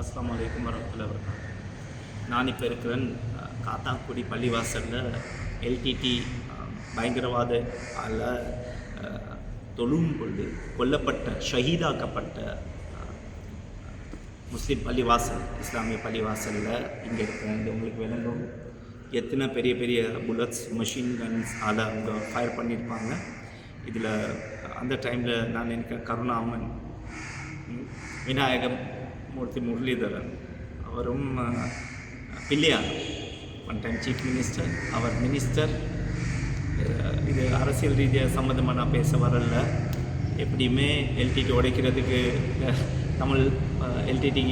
அஸ்லாம் அலைக்கும் வரமத்துல்லாஹி வபரகாத்துஹு. நான் இப்போ இருக்கிறேன் காத்தாங்குடி பள்ளிவாசலில் எல்டிடி பயங்கரவாத ஆல தொழும் கொண்டு கொல்லப்பட்ட ஷஹீதாக்கப்பட்ட முஸ்லீம் பள்ளிவாசல் இஸ்லாமிய பள்ளிவாசலில் இங்கே இருக்கிறேன் இது உங்களுக்கு விளங்கும். எத்தனை பெரிய பெரிய புல்லட்ஸ் மிஷின் கன்ஸ் அதை அவங்க ஃபயர் பண்ணியிருப்பாங்க இதில் அந்த டைமில் நான் நினைக்கிறேன் கருணாமன் விநாயகம் மூர்த்தி முரளிதரன் அவரும் Pillaiyar one time chief minister அவர் மினிஸ்டர் இது அரசியல் ரீதியாக சம்மந்தமாக நான் பேச வரல எப்படியுமே எல்டிடி உடைக்கிறதுக்கு தமிழ் எல்டிடி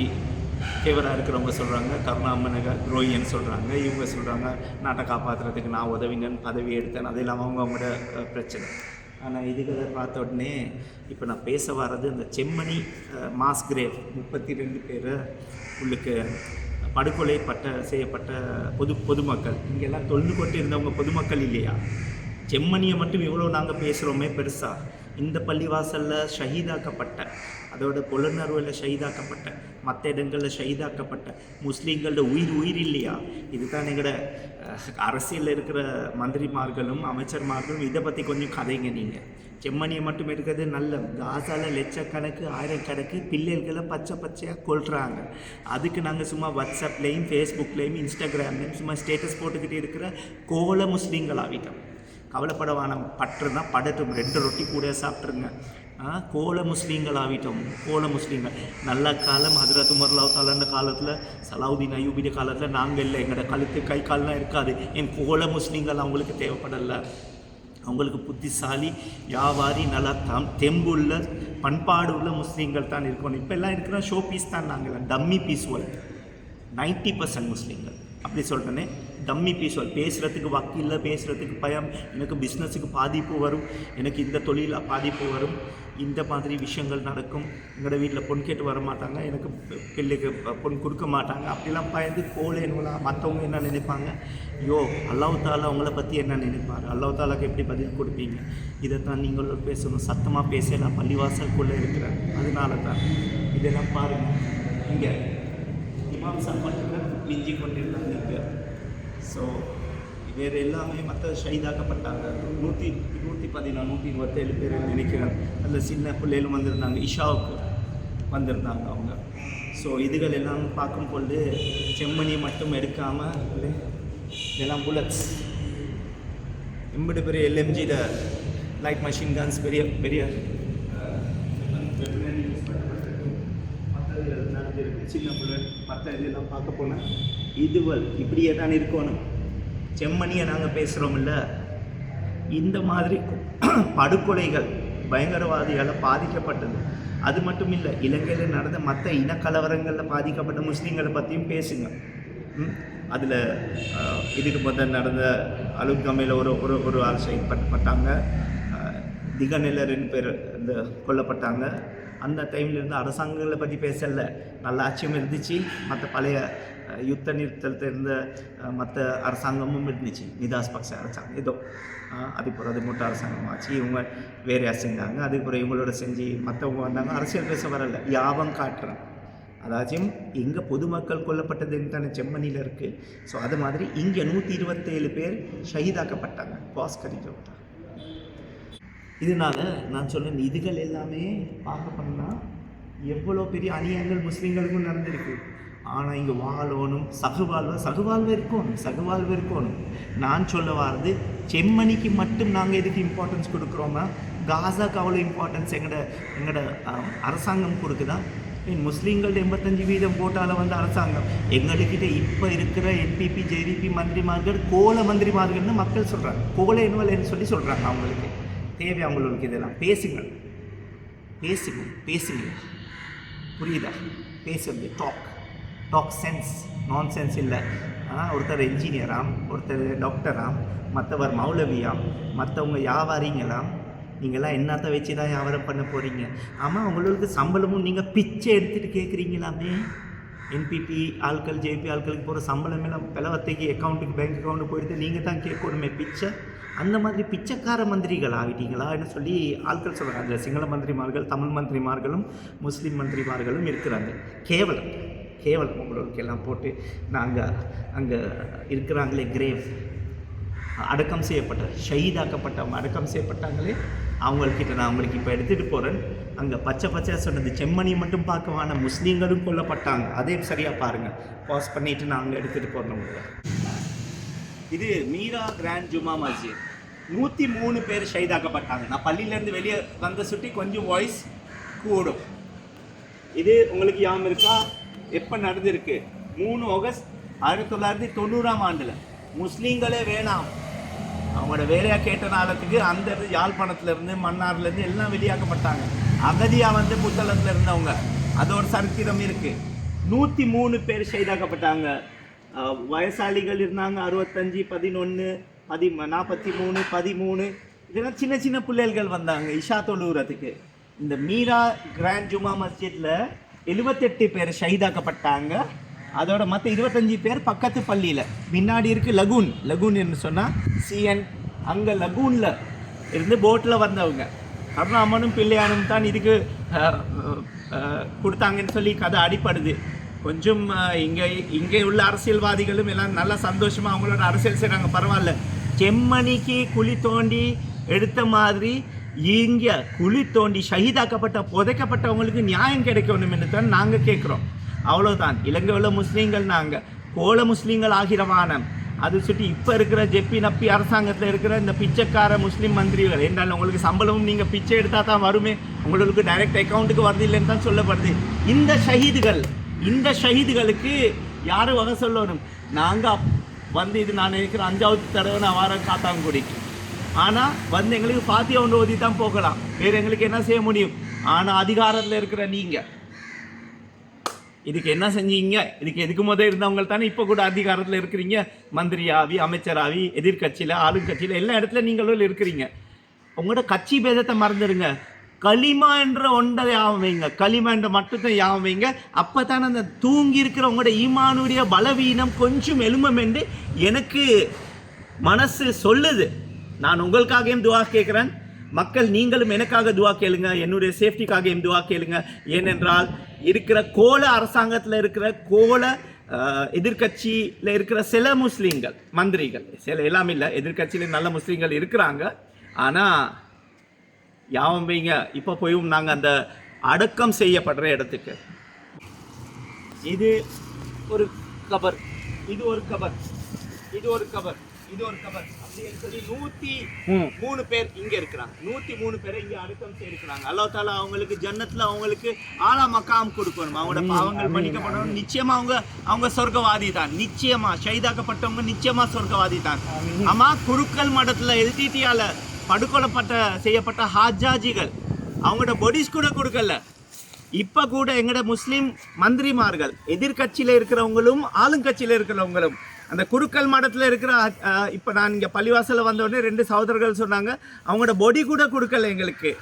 ஃபேவராக இருக்கிறவங்க சொல்கிறாங்க கருணாமனக துரோகின்னு சொல்கிறாங்க இவங்க சொல்கிறாங்க நாட்டை காப்பாற்றுறதுக்கு நான் உதவிங்கன்னு பதவி எடுத்தேன் அது இல்லாமல் அவங்க அவங்களோட பிரச்சனை ஆனால் இதுகளை பார்த்த உடனே இப்போ நான் பேச வர்றது இந்த செம்மணி மாஸ் கிரேவ் முப்பத்தி ரெண்டு பேரை உள்ளுக்கு படுகொலை பட்ட செய்யப்பட்ட பொது பொதுமக்கள். இங்கெல்லாம் தொழுது கொண்டு இருந்தவங்க பொதுமக்கள் இல்லையா? செம்மணியை மட்டும் இவ்வளோ நாங்கள் பேசுகிறோமே பெருசாக இந்த பள்ளிவாசலில் ஷஹீதாக்கப்பட்ட அதோட புலனர்வில் ஷஹீதாக்கப்பட்ட மற்ற இடங்களில் ஷஹீதாக்கப்பட்ட முஸ்லீம்களோட உயிர் உயிர் இல்லையா? இதுதான் எங்களோட அரசியலில் இருக்கிற மந்திரிமார்களும் அமைச்சர்மார்களும் இதை பற்றி கொஞ்சம் கதைங்க நீங்கள் செம்மணியை மட்டும் இருக்கிறது நல்ல காசால லட்சக்கணக்கு ஆயிரக்கணக்கு பிள்ளைகளை பச்சை பச்சையாக கொள்கிறாங்க அதுக்கு நாங்கள் சும்மா வாட்ஸ்அப்லேயும் ஃபேஸ்புக்லேயும் இன்ஸ்டாகிராம்லேயும் சும்மா ஸ்டேட்டஸ் போட்டுக்கிட்டு இருக்கிற கோல முஸ்லீம்கள் ஆகிட்டோம் கவலைப்படவான பற்று தான். படட்டும் ரெண்டு ரொட்டி கூட சாப்பிட்ருங்க கோல முஸ்லீம்கள் ஆகிட்டோம். கோல முஸ்லீம்கள். நல்ல காலம் ஹதரத் உமர்லாவ் தாலான காலத்தில் சலாவுதீன் அயூபிட காலத்தில் நாங்கள் இல்லை. எங்களோட கழுத்து கை கால்லாம் இருக்காது. என் கோல முஸ்லீம்கள் அவங்களுக்கு தேவைப்படலை. அவங்களுக்கு புத்திசாலி வியாபாரி நல்லா தம் தெம்புள்ள பண்பாடு உள்ள முஸ்லீம்கள் தான் இருக்கணும். இப்போ எல்லாம் இருக்கிற ஷோ பீஸ் தான் நாங்கள் dummy piece world ninety percent முஸ்லீம்கள். அப்படி சொல்கிறேனே டம்மி பீஸ்வல் பேசுகிறதுக்கு வக்கீலில் பேசுகிறதுக்கு பயம் எனக்கு பிஸ்னஸுக்கு பாதிப்பு வரும் எனக்கு இந்த தொழிலில் பாதிப்பு வரும் இந்த மாதிரி விஷயங்கள் நடக்கும். எங்களோட வீட்டில் பொன் கேட்டு வர மாட்டாங்க எனக்கு பிள்ளைக்கு பொன் கொடுக்க மாட்டாங்க. அப்படிலாம் பயந்து கோலேனுவலா மற்றவங்க என்ன நினைப்பாங்க? ஐயோ அல்லாஹ் அவங்கள பற்றி என்ன நினைப்பார்? அல்லாஹாலாக்கு எப்படி பதில் கொடுப்பீங்க? இதை தான் நீங்கள் பேசணும். சத்தமாக பேசலாம் பள்ளிவாசலுக்குள்ளே இருக்கிறேன் அதனால தான் இதெல்லாம் பாருங்கள் இங்கே இமாம் சம்பந்தம் மிஞ்சி கொண்டிருந்தாங்க இங்கே ஸோ வேறு எல்லாமே மற்ற ஷைதாக்கப்பட்டாங்க நூற்றி நூற்றி பதினாலு நூற்றி இருபத்தேழு பேர் நினைக்கிறேன். அந்த சின்ன பிள்ளைகளும் வந்திருந்தாங்க. இஷாவுக்கு வந்திருந்தாங்க அவங்க. ஸோ இதுகள் எல்லாம் பார்க்கும் பொழுது செம்மணியை மட்டும் எடுக்காமல் இதெல்லாம் புல்லட்ஸ் எம்பது பெரிய எல்எம்ஜியில் லைட் மஷின் கன்ஸ் பெரிய பெரிய சின்ன புல்லட் மற்ற இதெல்லாம் பார்க்க போனேன். இதுவல் இப்படியே தான் இருக்கணும். செம்மணியை நாங்கள் பேசுகிறோம்ல இந்த மாதிரி படுகொலைகள் பயங்கரவாதியால் பாதிக்கப்பட்டது. அது மட்டும் இல்லை இலங்கையில் நடந்த மற்ற இனக்கலவரங்களில் பாதிக்கப்பட்ட முஸ்லீம்களை பற்றியும் பேசுங்க. அதில் இதுக்கு முதல் நடந்த அலுகமையில் ஒரு ஒரு ஒரு ஆள் செயல்பட்டாங்க திகநில ரெண்டு பேர் இந்த கொல்லப்பட்டாங்க. அந்த டைம்லேருந்து அரசாங்கங்களை பற்றி பேசல. நல்ல ஆட்சியும் இருந்துச்சு. மற்ற பழைய யுத்த நிறுத்தத்தில் இருந்த மற்ற அரசாங்கமும் இருந்துச்சு. நிதாஸ் பக்ஷ அரசாங்கம். ஏதோ அதுக்கப்புறம் அது மூட்டை அரசாங்கம் ஆச்சு. இவங்க வேறையா செஞ்சாங்க? அதுக்கு இவங்களோட செஞ்சு மற்றவங்க வந்தாங்க. அரசியல் பேச வரல. யாபம் காட்டுறேன். அதாச்சும் இங்கே பொதுமக்கள் கொல்லப்பட்டதுன்னு தானே செம்மணியில் இருக்குது ஸோ அது மாதிரி இங்கே நூற்றி இருபத்தேழு பேர் ஷஹீதாக்கப்பட்டாங்க. பாஸ்கரிக்கப்பட்டாங்க இதனால நான் சொன்னேன் இதுகள் எல்லாமே பார்க்க பண்ணால் எவ்வளோ பெரிய அநியாயங்கள் முஸ்லீம்களுக்கும் நடந்திருக்கு. ஆனால் இங்கே வாழணும் சகுவாழ்வு சகுவாழ்வு இருக்கணும் சகுவாழ்வு இருக்கணும். நான் சொல்ல வர்றது செம்மணிக்கு மட்டும் நாங்கள் எதுக்கு இம்பார்ட்டன்ஸ் கொடுக்குறோமா காசாக்கு அவ்வளோ இம்பார்ட்டன்ஸ் எங்களோட எங்களோட அரசாங்கம் கொடுக்குதா? முஸ்லீம்கள்ட்ட முஸ்லீம்கள் எண்பத்தஞ்சு வீதம் போட்டால வந்து அரசாங்கம். எங்கள்கிட்ட இப்போ இருக்கிற என்பிபி ஜேடிபி மந்திரிமார்கள் கோல மந்திரிமார்கள்னு மக்கள் சொல்கிறாங்க கோல என்வல்னு சொல்லி சொல்கிறாங்க அவங்களுக்கு. தேவை அவங்களுக்கு இதெல்லாம். பேசுங்க பேசுங்க பேசுங்க புரியுதா? பேசுறது டாக் டாக் சென்ஸ் நான் சென்ஸ் இல்லை ஒருத்தர் இன்ஜினியராம் ஒருத்தர் டாக்டராம் மற்றவர் மௌலவியாம் மற்றவங்க வியாபாரிங்களாம். நீங்களாம் என்னத்தை வச்சு தான் வியாபாரம் பண்ண போகிறீங்க ஆமாம் உங்களுக்கு சம்பளமும் நீங்கள் பிச்சை எடுத்துகிட்டு கேட்குறீங்களாமே என்பிபி ஆட்கள் ஜேபி ஆட்களுக்கு போகிற சம்பளம் எல்லாம் பிளவத்தைக்கு அக்கௌண்ட்டுக்கு பேங்க் அக்கௌண்ட்டு போயிட்டு நீங்கள் தான் கேட்கணுமே பிச்சை? அந்த மாதிரி பிச்சைக்கார மந்திரிகள் ஆகிட்டீங்களான்னு சொல்லி ஆட்கள் சொல்கிறாங்க அதில் சிங்கள மந்திரிமார்கள் தமிழ் மந்திரிமார்களும் முஸ்லீம் மந்திரிமார்களும் இருக்கிறாங்க. கேவலம். கேவலம். உங்களுக்கு எல்லாம் போட்டு நாங்கள் அங்கே இருக்கிறாங்களே கிரேவ் அடக்கம் செய்யப்பட்ட ஷஹீதாக்கப்பட்டவங்க அடக்கம் செய்யப்பட்டாங்களே அவங்கக்கிட்ட நான் அவங்களுக்கு இப்போ எடுத்துகிட்டு போகிறேன் அங்கே பச்சை பச்சையாக சொன்னது செம்மணி மட்டும் பார்க்கவான முஸ்லீம்களும் கொல்லப்பட்டாங்க. அதையும் சரியாக பாருங்கள் பாஸ் பண்ணிவிட்டு நான் அங்கே எடுத்துகிட்டு போகிறேன் உங்களை இது மீரா கிராண்ட் ஜுமா மஸ்ஜித். நூற்றி மூணு பேர் ஷைதாக்கப்பட்டாங்க. நான் பள்ளியிலேருந்து வெளியே வந்த சுட்டி கொஞ்சம் வாய்ஸ் கூடும். இது உங்களுக்கு யாம் இருக்கா? எப்போ நடந்திருக்கு? மூணு ஆகஸ்ட் ஆயிரத்தி தொள்ளாயிரத்தி தொண்ணூறாம் ஆண்டில். முஸ்லீம்களே வேணாம். அவங்களோட வேலையாக கேட்ட நாளத்துக்கு அந்த யாழ்ப்பாணத்துலேருந்து மன்னார்லேருந்து எல்லாம் வெளியாக்கப்பட்டாங்க. அகதியாக வந்து புத்தளத்தில் இருந்தவங்க. அதோட சரித்திரம் இருக்குது நூற்றி மூணு பேர் ஷைதாக்கப்பட்டாங்க. வயசாளிகள் இருந்தாங்க அறுபத்தஞ்சி பதினொன்று பதி நாற்பத்தி மூணு பதிமூணு. இதெல்லாம் சின்ன சின்ன பிள்ளைகள் வந்தாங்க இஷா தொழுகிறதுக்கு இந்த மீரா கிராண்ட் ஜுமா மஸ்ஜித்தில் எழுபத்தெட்டு பேர் ஷஹீதாக்கப்பட்டாங்க. அதோட மற்ற இருபத்தஞ்சி பேர் பக்கத்து பள்ளியில். முன்னாடி இருக்கு லகூன். லகூன் என்று சொன்னால் சிஎன். அங்கே லகூனில் இருந்து போட்டில் வந்தவங்க. கருணாமனும் பிள்ளையானும் தான் இதுக்கு கொடுத்தாங்கன்னு சொல்லி கதை அடிப்படுது. கொஞ்சம் இங்கே இங்கே உள்ள அரசியல்வாதிகளும் எல்லாம் நல்லா சந்தோஷமாக அவங்களோட அரசியல் செய்கிறாங்க பரவாயில்ல. செம்மணிக்கு குழி தோண்டி எடுத்த மாதிரி இங்கே குழி தோண்டி ஷஹீதாக்கப்பட்ட புதைக்கப்பட்டவங்களுக்கு நியாயம் கிடைக்கணும் என்று தான் நாங்கள் கேட்குறோம். அவ்வளோதான் இலங்கை உள்ள முஸ்லீம்கள் நாங்கள் கோல முஸ்லீம்கள் ஆகிறவானம் அது சுற்றி இப்போ இருக்கிற ஜெப்பி நப்பி அரசாங்கத்தில் இருக்கிற இந்த பிச்சைக்கார முஸ்லீம் மந்திரிகள். என்றால் உங்களுக்கு சம்பளமும் நீங்கள் பிச்சை எடுத்தால் தான் வருமே. உங்களுக்கு டைரக்ட் அக்கௌண்ட்டுக்கு வருது இல்லைன்னு தான் சொல்லப்படுது. இந்த ஷஹீதுகள் இந்த ஷஹீதுகளுக்கு யார் வகை சொல்லணும்? நாங்கள் வந்து இது நான் நினைக்கிற அஞ்சாவது தடவை நான் வாரம் காத்தாங்குடிக்கு ஆனால் வந்து எங்களுக்கு பாத்தியா ஒன்று ஓதி தான் போகலாம். வேறு எங்களுக்கு என்ன செய்ய முடியும்? ஆனால் அதிகாரத்தில் இருக்கிற நீங்கள் இதுக்கு என்ன செஞ்சீங்க? இதுக்கு எதுக்கு முத இருந்தவங்க தானே இப்போ கூட அதிகாரத்தில் இருக்கிறீங்க? மந்திரியாவி அமைச்சராவி எதிர்க்கட்சியில் ஆளுங்கட்சியில் எல்லா இடத்துல நீங்களும் இருக்கிறீங்க. உங்களோட கட்சி பேதத்தை மறந்துடுங்க. களிமா என்ற ஒன்றை யாவைங்க வைங்க. களிமா என்ற மட்டுத்தை யாபம் வைங்க. அப்போ தானே அந்த தூங்கி இருக்கிற உங்களோட ஈமானுடைய பலவீனம் கொஞ்சம் எலும்பம் என்று எனக்கு மனசு சொல்லுது. நான் உங்களுக்காகவும் துவா கேட்குறேன். மக்கள் நீங்களும் எனக்காக துவா கேளுங்க. என்னுடைய சேஃப்டிக்காகவும் துவா கேளுங்க. ஏனென்றால் இருக்கிற கோல அரசாங்கத்தில் இருக்கிற கோல எதிர்கட்சியில் இருக்கிற சில முஸ்லீம்கள் மந்திரிகள் சில எல்லாமே இல்லை. எதிர்கட்சியில் நல்ல முஸ்லீம்கள் இருக்கிறாங்க. ஆனால் யாவம் வைங்க இப்போ போயும் நாங்கள் அந்த அடக்கம் செய்யப்படுற இடத்துக்கு. இது ஒரு கபர். இது ஒரு கபர். இது ஒரு கபர். இது ஒரு கபர். அப்படின்னு சொல்லி நூத்தி மூணு பேர் இங்க இருக்கிறாங்க. நூத்தி மூணு பேரை இங்க அடக்கம் செய்யிருக்கிறாங்க அல்லாஹ் தாலா அவங்களுக்கு ஜன்னத்துல அவங்களுக்கு ஆலா மக்காம் கொடுக்கணும். அவங்களோட பாவங்கள் மன்னிக்கப்படணும் நிச்சயமா அவங்க அவங்க சொர்க்கவாதி தான் நிச்சயமா. ஷைதாக்கப்பட்டவங்க நிச்சயமா சொர்க்கவாதி தான் ஆமா குருக்கள் மடத்துல எல்டிடியால படுகொலைப்பட்ட செய்யப்பட்ட ஹாஜாஜிகள் அவங்களோட பொடிஸ் கூட கொடுக்கல. இப்போ கூட எங்களோட முஸ்லீம் மந்திரிமார்கள் எதிர்க்கட்சியில் இருக்கிறவங்களும் ஆளுங்கட்சியில் இருக்கிறவங்களும் அந்த குருக்கல் மடத்தில் இருக்கிற இப்போ நான் இங்கே பள்ளிவாசலில் வந்தோடனே ரெண்டு சகோதரர்கள் சொன்னாங்க அவங்களோட பொடி கூட கொடுக்கல எங்களுக்கு.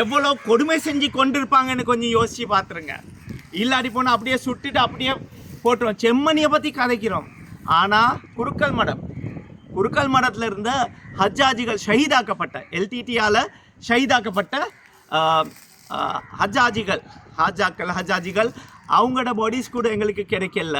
எவ்வளோ கொடுமை செஞ்சு கொண்டிருப்பாங்கன்னு கொஞ்சம் யோசிச்சு பார்த்துருங்க இல்லாடி போனால் அப்படியே சுட்டுட்டு அப்படியே போட்டுருவோம் செம்மணியை பற்றி கதைக்கிறோம். ஆனால் குருக்கல் மடம் குருக்கள் மடத்தில் இருந்த ஹஜ்ஜாஜிகள் ஷஹீதாக்கப்பட்ட எல்டிடியால் ஷஹீதாக்கப்பட்ட ஹஜ்ஜாஜிகள் ஹாஜாக்கள் ஹஜ்ஜாஜிகள் அவங்களோட பாடிஸ் கூட எங்களுக்கு கிடைக்கல.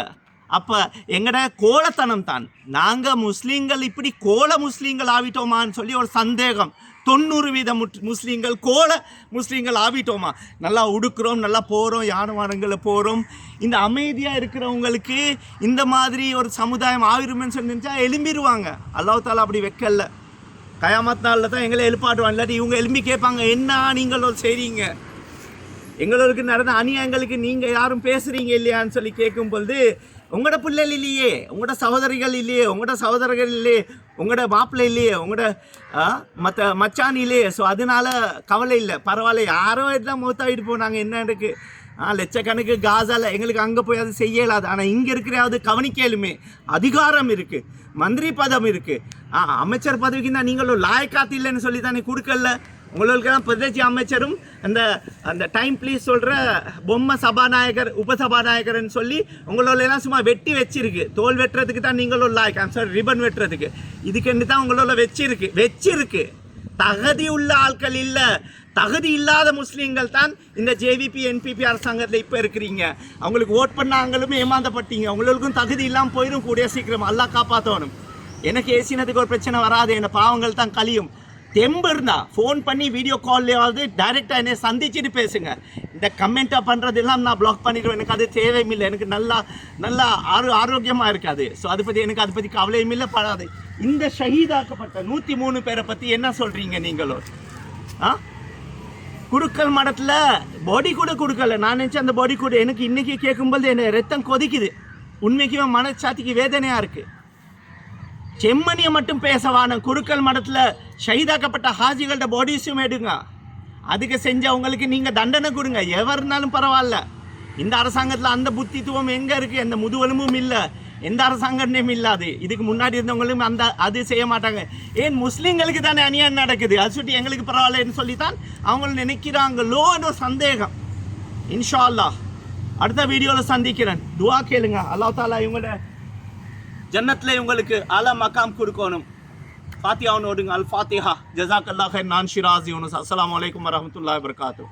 அப்போ எங்கட கோலத்தனம் தான் நாங்கள் முஸ்லீம்கள் இப்படி கோல முஸ்லீம்கள் ஆவிட்டோமான்னு சொல்லி ஒரு சந்தேகம். தொண்ணூறு வீத முஸ்லீம்கள் கோல முஸ்லீம்கள் ஆவிட்டோமா? நல்லா உடுக்குறோம் நல்லா போகிறோம் யானவானங்களில் போகிறோம் இந்த அமைதியாக இருக்கிறவங்களுக்கு இந்த மாதிரி ஒரு சமுதாயம் ஆவிருமேன்னு சொல்லி எழும்பிடுவாங்க அல்லாஹ் அப்படி வைக்கல. கயாமத் நாளில் தான் எங்களை எழுப்பாட்டுவாங்க இல்லாட்டி இவங்க எழும்பி கேட்பாங்க என்ன நீங்கள் செய்றீங்க? எங்களுக்கு நடந்த அநியாயங்களுக்கு நீங்கள் யாரும் பேசுகிறீங்க இல்லையான்னு சொல்லி கேட்கும் பொழுது உங்களோட பிள்ளைகள் இல்லையே உங்களோட சகோதரிகள் இல்லையே உங்களோட சகோதரர்கள் இல்லையே உங்களோட மாப்பிள்ளை இல்லையே உங்களோட மற்ற மச்சான் இல்லையே ஸோ அதனால கவலை இல்லை. பரவாயில்ல. யாரோ எல்லாம் மூத்தாகிட்டு போனாங்க. என்ன இருக்கு? ஆ லட்சக்கணக்கு காசால எங்களுக்கு அங்கே போய் அது செய்ய இயலாது ஆனால் இங்கே இருக்கிறாவது கவனிக்கலுமே. அதிகாரம் இருக்குது மந்திரி பதம் இருக்குது ஆ அமைச்சர் பதவிக்கு தான் நீங்களும் லாயக்காத்து இல்லைன்னு சொல்லி தானே கொடுக்கல உங்களுக்கெல்லாம் பிரதேசி அமைச்சரும் அந்த அந்த டைம் ப்ளீஸ் சொல்கிற பொம்மை சபாநாயகர் உபசபாநாயகர்னு சொல்லி உங்களோட எல்லாம் சும்மா வெட்டி வச்சிருக்கு. தோல் வெட்டுறதுக்கு தான் நீங்களும் லாய்க் சாரி ரிபன் வெட்டுறதுக்கு. இதுக்குன்னு தான் உங்களோட வச்சிருக்கு. வச்சிருக்கு. தகுதி உள்ள ஆட்கள் இல்லை. தகுதி இல்லாத முஸ்லீம்கள் தான் இந்த ஜேவிபி என்பிபி அரசாங்கத்தில் இப்போ இருக்கிறீங்க. அவங்களுக்கு ஓட் பண்ணாங்களும் ஏமாந்தப்பட்டீங்க. உங்களுக்கும் தகுதி இல்லாமல் போயிடும் கூடிய சீக்கிரம். எல்லாம் காப்பாற்றணும் எனக்கு ஏசினதுக்கு ஒரு பிரச்சனை வராது. என்ன பாவங்கள் தான் கழியும். தெம்பு இருந்தா ஃபோன் பண்ணி வீடியோ கால்லையாவது டைரெக்டாக என்னை சந்திச்சுட்டு பேசுங்க. இந்த கமெண்ட்டாக பண்ணுறதெல்லாம் நான் பிளாக் பண்ணிடுவேன். எனக்கு அது தேவையும் எனக்கு நல்லா நல்லா ஆரோ ஆரோக்கியமாக இருக்காது. ஸோ அதை பற்றி எனக்கு அதை பற்றி கவலையும் இல்லை படாது. இந்த ஷஹீதாக்கப்பட்ட நூற்றி மூணு பேரை பற்றி என்ன சொல்கிறீங்க நீங்களும் ஆ? குடுக்கல் மடத்தில் பாடி கூட கொடுக்கல. நான் நினச்சேன் அந்த பாடி கூட. எனக்கு இன்றைக்கி கேட்கும்போது என்ன ரத்தம் கொதிக்குது. உண்மைக்குமே மனச்சாத்திக்கு வேதனையாக இருக்குது செம்மணியை மட்டும் பேசவான குருக்கள் மடத்தில் ஷைதாக்கப்பட்ட ஹாஜிகள்கிட்ட பாடிஸும் எடுங்க. அதுக்கு செஞ்சவங்களுக்கு நீங்கள் தண்டனை கொடுங்க. எவர் இருந்தாலும் பரவாயில்ல. இந்த அரசாங்கத்தில் அந்த புத்தித்துவம் எங்கே இருக்குது எந்த முதுவெலும்பும் இல்லை. எந்த அரசாங்கத்தையும் இல்லாது. இதுக்கு முன்னாடி இருந்தவங்களும் அந்த அது செய்ய மாட்டாங்க. ஏன் முஸ்லீம்களுக்கு தானே அநியாயம் நடக்குது? அது சுட்டி எங்களுக்கு பரவாயில்லன்னு சொல்லி தான் அவங்க நினைக்கிறாங்களோன்னு சந்தேகம். இன்ஷா அல்லாஹ். அடுத்த வீடியோவில் சந்திக்கிறேன். துவா கேளுங்க. அல்லாஹ் தாலா இவங்களோட ஜன்னத்தில் உங்களுக்கு அல மக்காம் கொடுக்கணும். ஃபாத்தியாவுன்னு ஓடுங்க அல் ஃபாத்திஹா. ஜசாக் அல்லாஹ் நான் ஷிராஸ் யூனுஸ். அஸ்லாம் வலைக்கம் வரமத்துல்லா வபரகாத்துஹு.